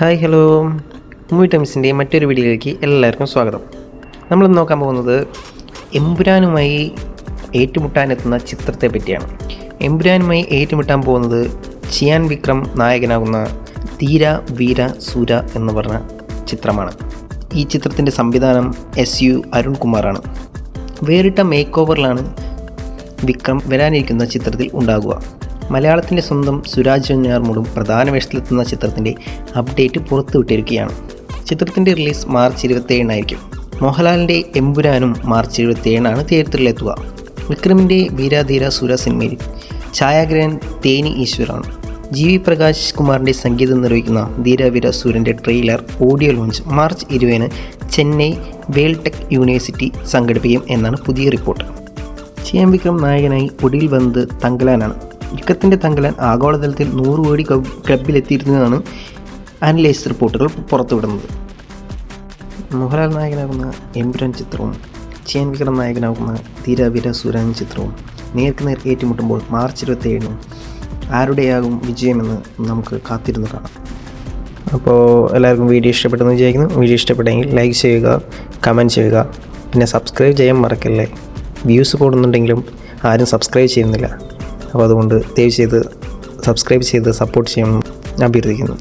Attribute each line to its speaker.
Speaker 1: Hi hello. Movie ടൈംസിന്റെ മറ്റൊരു വീഡിയോയിലേക്ക് എല്ലാവർക്കും സ്വാഗതം. നമ്മൾ നോക്കാൻ പോകുന്നത് എമ്പുരാനുമായി ഏറ്റുമുട്ടാനെത്തുന്ന ചിത്രത്തെ പറ്റിയാണ് എമ്പുരാനുമായി ഏറ്റുമുട്ടാൻ പോകുന്നത് ചിയാൻ വിക്രം നായകനാകുന്ന ധീര വീര സൂര എന്ന് പറഞ്ഞ ചിത്രമാണ്. ഈ ചിത്രത്തിന്റെ സംവിധാനം എസ് യു അരുൺകുമാറാണ്. വേറിട്ട മേക്ക് ഓവറിലാണ് വിക്രം വരാനിരിക്കുന്ന ചിത്രത്തിൽ ഉണ്ടാകുക. മലയാളത്തിന്റെ സ്വന്തം സുരാജ് വെഞ്ഞാർമൂടും പ്രധാന വേഷത്തിലെത്തുന്ന ചിത്രത്തിന്റെ അപ്ഡേറ്റ് പുറത്തുവിട്ടിരിക്കുകയാണ്. ചിത്രത്തിന്റെ റിലീസ് മാർച്ച് ഇരുപത്തേഴിനായിരിക്കും മോഹൻലാലിന്റെ എമ്പുരാനും മാർച്ച് ഇരുപത്തിയേഴിനാണ് തിയേറ്ററിലെത്തുക. വിക്രമിന്റെ വീരാധീര സുര സിനിമയിൽ ഛായാഗ്രഹൻ തേനി ഈശ്വറാണ് ജി വി പ്രകാശ് കുമാറിന്റെ സംഗീതം നിർവഹിക്കുന്ന ധീരവീര സൂര്യന്റെ ട്രെയിലർ ഓഡിയോ ലോഞ്ച് മാർച്ച് ഇരുപതിന് ചെന്നൈ വേൾടെക് യൂണിവേഴ്സിറ്റി സംഘടിപ്പിക്കും എന്നാണ് പുതിയ റിപ്പോർട്ട്. ചിയാൻ വിക്രം നായകനായി ഒടിയിൽ വന്നത് തങ്കലാനാണ് വിക്രത്തിന്റെ തങ്കലാൻ ആഗോളതലത്തിൽ നൂറ് കോടി ക്ലബ് ക്ലബിലെത്തിയിരുന്നതാണ് അനലൈസ് റിപ്പോർട്ടുകൾ പുറത്തുവിടുന്നത്. മോഹൻലാൽ നായകനാകുന്ന എമ്പുരാൻ ചിത്രവും ചേൻ വിക്രം നായകനാകുന്ന ധീരവീര സൂരൻ ചിത്രവും നേർക്ക് നേർ ഏറ്റുമുട്ടുമ്പോൾ മാർച്ച് ഇരുപത്തേഴിന് ആരുടെയാകും വിജയമെന്ന് നമുക്ക് കാത്തിരുന്ന് കാണാം. അപ്പോൾ എല്ലാവർക്കും വീഡിയോ ഇഷ്ടപ്പെട്ടെന്ന് വിചാരിക്കുന്നു. വീഡിയോ ഇഷ്ടപ്പെട്ടെങ്കിൽ ലൈക്ക് ചെയ്യുക കമന്റ് ചെയ്യുക. പിന്നെ സബ്സ്ക്രൈബ് ചെയ്യാൻ മറക്കല്ലേ? വ്യൂസ് കൂടുന്നുണ്ടെങ്കിലും ആരും സബ്സ്ക്രൈബ് ചെയ്യുന്നില്ല. അപ്പോൾ അതുകൊണ്ട് ദയവ് ചെയ്ത് സബ്സ്ക്രൈബ് ചെയ്ത് സപ്പോർട്ട് ചെയ്യണം അഭ്യർത്ഥിക്കുന്നു.